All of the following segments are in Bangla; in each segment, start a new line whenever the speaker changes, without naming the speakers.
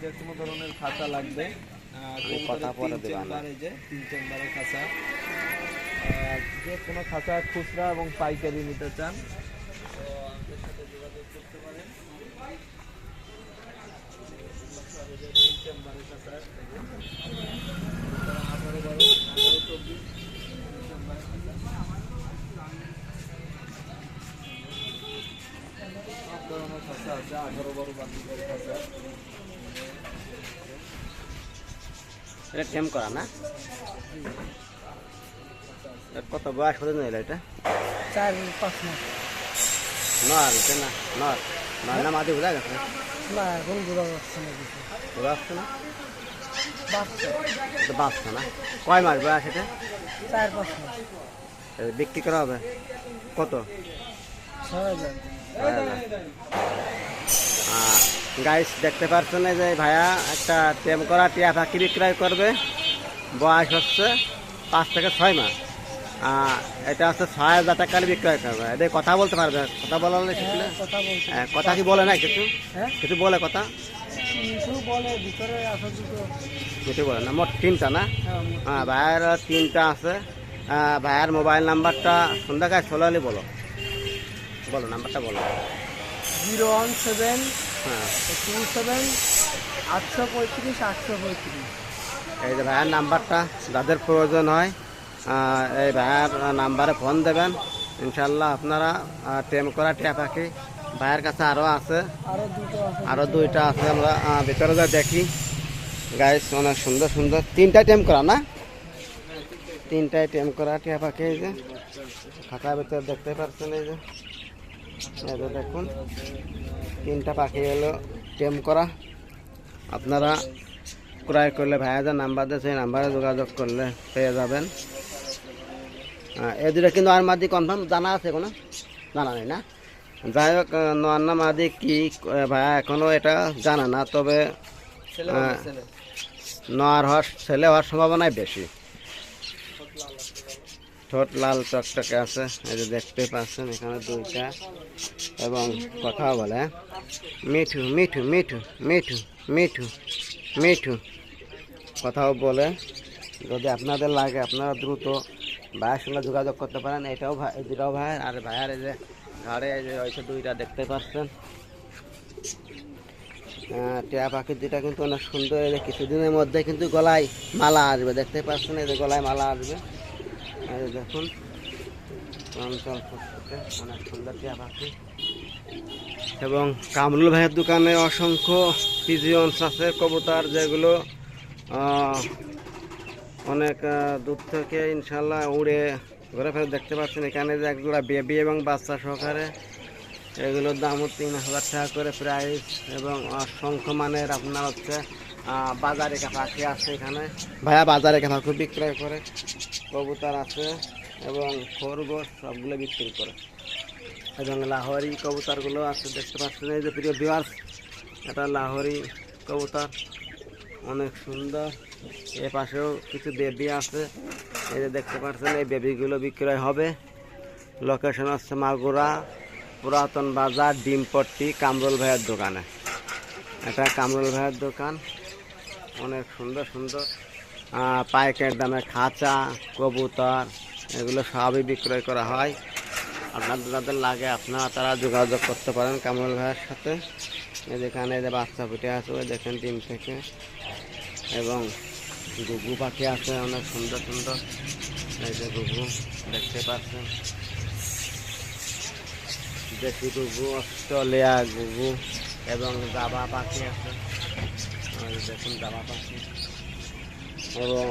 যে কোনো ধরনের খাঁচা লাগবে? তিন চেম্বারের খাঁচা যে কোনো খাঁচা খুচরা এবং পাইকারি নিতে চান তো আমাদের সাথে যোগাযোগ করতে পারেন। তিন চেম্বারের খাঁচা এই যে। তারা আঠারো বারো আঠারো চব্বিশ আছে আঠারো বারো
এটা টেম করা না? কত বয়স কত নিল এটা?
চার পাঁচ মাস।
নর এটা না নর। নর না মাদি বোঝা গেছে?
না এখন বোঝা যাচ্ছে না কিছু।
বোঝা যাচ্ছে না?
বাচ্চা।
না? কয় মাস বয়স এটা?
চার পাঁচ মাস।
বিক্রি করা হবে? কত?
ছয় হাজার।
গাইস দেখতে পাচ্ছেন যে ভাইয়া একটা টেম করা টিয়া পাখি বিক্রয় করবে। বয়স হচ্ছে পাঁচ থেকে ছয় মাস। এটা হচ্ছে ছয় হাজার টাকা বিক্রয় করবে। এটা কথা বলতে পারবে? কথা বলালে শিখলে
কথা বলছে
হ্যাঁ, কথা কি বলে না কিছু?
হ্যাঁ?
কিছু বলে কথা?
কিছু বলে
বলে না মোট তিনটা না?
হ্যাঁ,
হ্যাঁ ভাইয়ের তিনটা আছে। ভাইয়ের মোবাইল নাম্বারটা সন্ধ্যাকায় ষোলো বলো। বলো নাম্বারটা বলো।
জিরো ওয়ান সেভেন
হ্যাঁ।
টু সেভেন আটশো পঁয়ত্রিশ আটশো পঁয়ত্রিশ।
এই যে ভাইয়ের নাম্বারটা যাদের প্রয়োজন হয় এই ভাইয়ের নাম্বারে ফোন দেবেন। ইনশাল্লাহ আপনারা টেম করা টিয়া পাখি ভাইয়ের কাছে আরও আছে।
আরও
দুইটা আছে আমরা ভিতরে যা দেখি। গাইস অনেক সুন্দর সুন্দর। তিনটা টেম করা না? তিনটায় টেম করা টিয়া পাখি এই যে। ফাঁকা ভিতরে দেখতে পাচ্ছেন এই যে। দেখুন তিনটা পাখি হলো টেম করা। আপনারা ক্রয় করলে ভাইয়া যে নাম্বার দিয়ে সেই নাম্বারে যোগাযোগ করলে পেয়ে যাবেন। দুটো কিন্তু আর মাদি কনফার্ম জানা আছে কোনো? জানা নেই না? যাই হোক নোয়ান্না মাদি কি ভাইয়া এখনও এটা জানা না তবে নোয়ার হওয়ার ছেলে হওয়ার সম্ভাবনাই বেশি। ঠোঁট লাল চকচকে আছে। এই যে দেখতে পাচ্ছেন এখানে দুইটা। এবং কথাও বলে? মিঠু মিঠু মিঠু মিঠু মিঠু মিঠু। কথাও বলে, যদি আপনাদের লাগে আপনারা দ্রুত ভাইয়ের সঙ্গে যোগাযোগ করতে পারেন। এটাও ভাই দুটাও ভাই, আর ভাইয়ার এই যে ঘরে এই যে হয়েছে দুইটা, দেখতে পাচ্ছেন? টিয়া পাখির দুটা কিন্তু অনেক সুন্দর। কিছুদিনের মধ্যে কিন্তু গলায় মালা আসবে, দেখতে পাচ্ছেন? এই যে গলায় মালা আসবে। দেখুন অনেক সুন্দর টিয়া পাখি এবং কামরুল ভাইয়ের দোকানে অসংখ্য পিজিয়ন্স আছে, কবুতর যেগুলো অনেক দূর থেকে ইনশাল্লাহ উড়ে ঘুরে ফেরে দেখতে পাচ্ছেন। এখানে যে একজোড়া বেবি এবং বাচ্চা সহকারে, এগুলোর দামও তিন হাজার টাকা করে প্রাইস এবং অসংখ্য মানের আপনার হচ্ছে বাজারে পাখি আছে এখানে? ভাইয়া বাজারে পাখি বিক্রয় করে। কবুতর আছে এবং খরগোশ সবগুলো বিক্রি করে। এবং লাহোরি কবুতরগুলো আছে, দেখতে পাচ্ছেন? এই যে প্রিয় ভিউয়ার্স এটা লাহোরি কবুতর। অনেক সুন্দর। এ পাশেও কিছু বেবি আছে। এই যে দেখতে পাচ্ছেন, এই বেবিগুলো বিক্রয় হবে। লোকেশন হচ্ছে মাগুরা, পুরাতন বাজার ডিমপট্টি কামরুল ভাইয়ের দোকানে। এটা কামরুল ভাইয়ের দোকান। অনেক সুন্দর সুন্দর পাইকারি দামে খাঁচা, কবুতর, এগুলো সবই বিক্রয় করা হয়। আপনাদের যাদের লাগে আপনারা তারা যোগাযোগ করতে পারেন কামরুল ভাইয়ের সাথে। যেখানে যে বাচ্চা ফুটে আছে, ওই দেখেন ডিম থেকে। এবং গুগু পাখি আছে, অনেক সুন্দর সুন্দর। এই যে গুগু দেখতে পাচ্ছেন। দেশি গুগু অস্ট্রেলিয়া গুগু এবং দাবা পাখি আছে। দেখুন দাবা পাখি এবং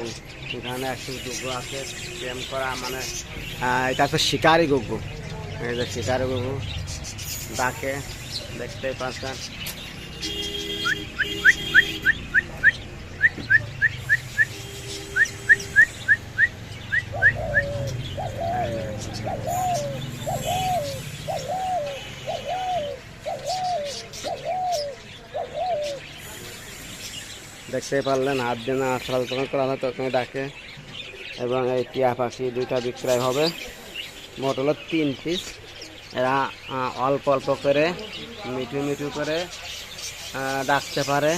এখানে একটি গুগু আছে, প্রেম করা মানে এটা হচ্ছে শিকারি গুগু এই যে শিকারি গুগু ডাকে দেখতেই পাচ্ছেন। দেখতেই পারলেন, হাত দিয়ে না আসল যখন করা হয় তখন ডাকে এবং এই টিয়া পাখি দুইটা বিক্রয় হবে। মোট হলো তিন পিস এরা অল্প অল্প করে, মিঠু মিঠু করে ডাকতে পারে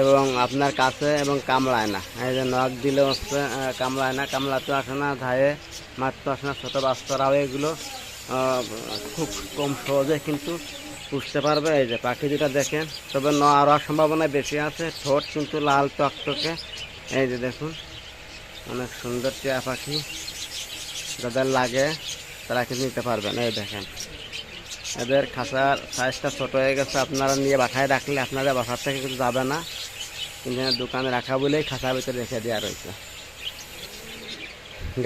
এবং আপনার কাছে এবং কামড়ায় না। এই যে নখ দিলে হচ্ছে কামড়ায় না কামড়াতে আসে না, ধায়ে মারতে আসে না, ছোটো বাচ্চারাও এগুলো খুব কম সহজে কিন্তু পুষতে পারবে? এই যে পাখি দুটা দেখেন। তবে ন আরও সম্ভাবনা বেশি আছে। ঠোঁট কিন্তু লাল টকটকে। এই যে দেখুন, অনেক সুন্দর টিয়া পাখি। যাদের লাগে, তারা কিন্তু নিতে পারবেন। এই দেখেন, এদের খাঁচার সাইজটা ছোট হয়ে গেছে। আপনারা নিয়ে বাসায় রাখলে আপনাদের বাসার থেকে কিন্তু যাবে না। কিন্তু দোকানে রাখা বলেই খাঁচার ভিতরে রেখে দেওয়া রয়েছে।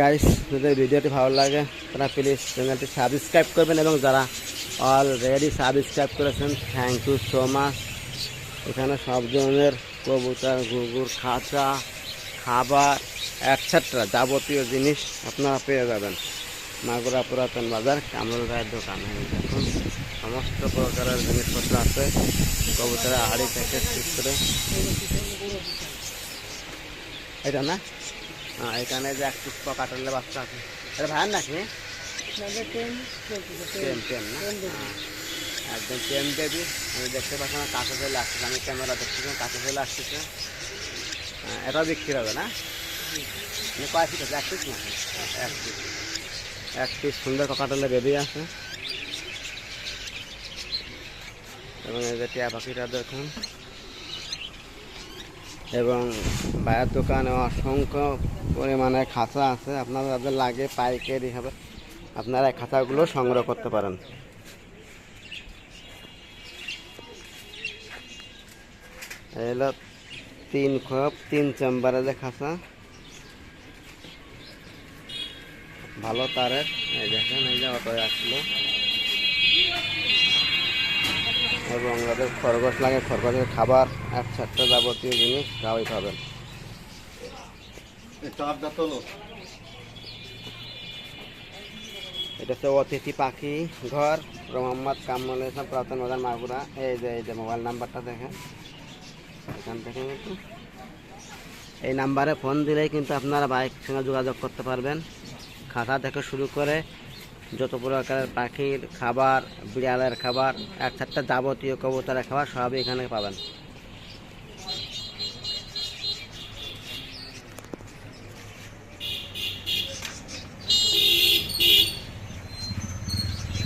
গাইস যদি ভিডিওটি ভালো লাগে তারা প্লিজ চ্যানেলটি সাবস্ক্রাইব করবেন এবং যারা অলরেডি সাবস্ক্রাইব করেছেন। থ্যাংক ইউ সো মাচ এখানে সব ধরনের কবুতর গুগুর খাঁচা, খাবার একসেট্রা যাবতীয় জিনিস আপনারা পেয়ে যাবেন। মাগুরা পুরাতন বাজার, কামরুল রায়ের দোকান। দেখুন, সমস্ত প্রকারের জিনিসপত্র আছে। কবুতরের হাড়ি থেকে ঠিক করে এটা না? হ্যাঁ এখানে যে এক পিস কাটলে বাচ্চা আছে। এটা ভাইয়ের নাকি? একদম চেন দেবি আমি দেখতে পাচ্ছি না কাছে চলে আসতেছে আমি ক্যামেরা দেখতেছি কাছে চলে আসতেছে এটাও বিক্রি হবে, না? মানে কয় পিস আছে? এক পিস না? এক পিস এক পিস সুন্দর কাটালে বেবি আছে। এবং এই যে টিয়া পাখিটা দেখুন। এবং ভাইয়ের দোকানে অসংখ্য পরিমাণে খাঁচা আছে। আপনারা যাদের লাগে পাইকারি হবে। আপনারা এই খাঁচাগুলো সংগ্রহ করতে পারেন। এই হলো তিন খোপ, তিন চেম্বারে যে খাঁচা ভালো তারের, এই দেখেন, এই যে অটো আসলো। এবং যাদের খরগোশ লাগে, খরগোশের খাবার, এক চারটা যাবতীয় জিনিস, সবাই পাবেন। এটা হচ্ছে অতিথি পাখি ঘর। মোহাম্মদ কামরুল ইসলাম পুরাতন বাজার মাগুরা। এই যে এই যে মোবাইল নাম্বারটা দেখেন। এখান থেকে কিন্তু এই নাম্বারে ফোন দিলেই কিন্তু আপনারা বাইক সঙ্গে যোগাযোগ করতে পারবেন। খাতা থেকে শুরু করে যত প্রকারের পাখির খাবার, বিড়ালের খাবার, এক চারটা যাবতীয় কবুতরের খাবার সবই এখানে পাবেন।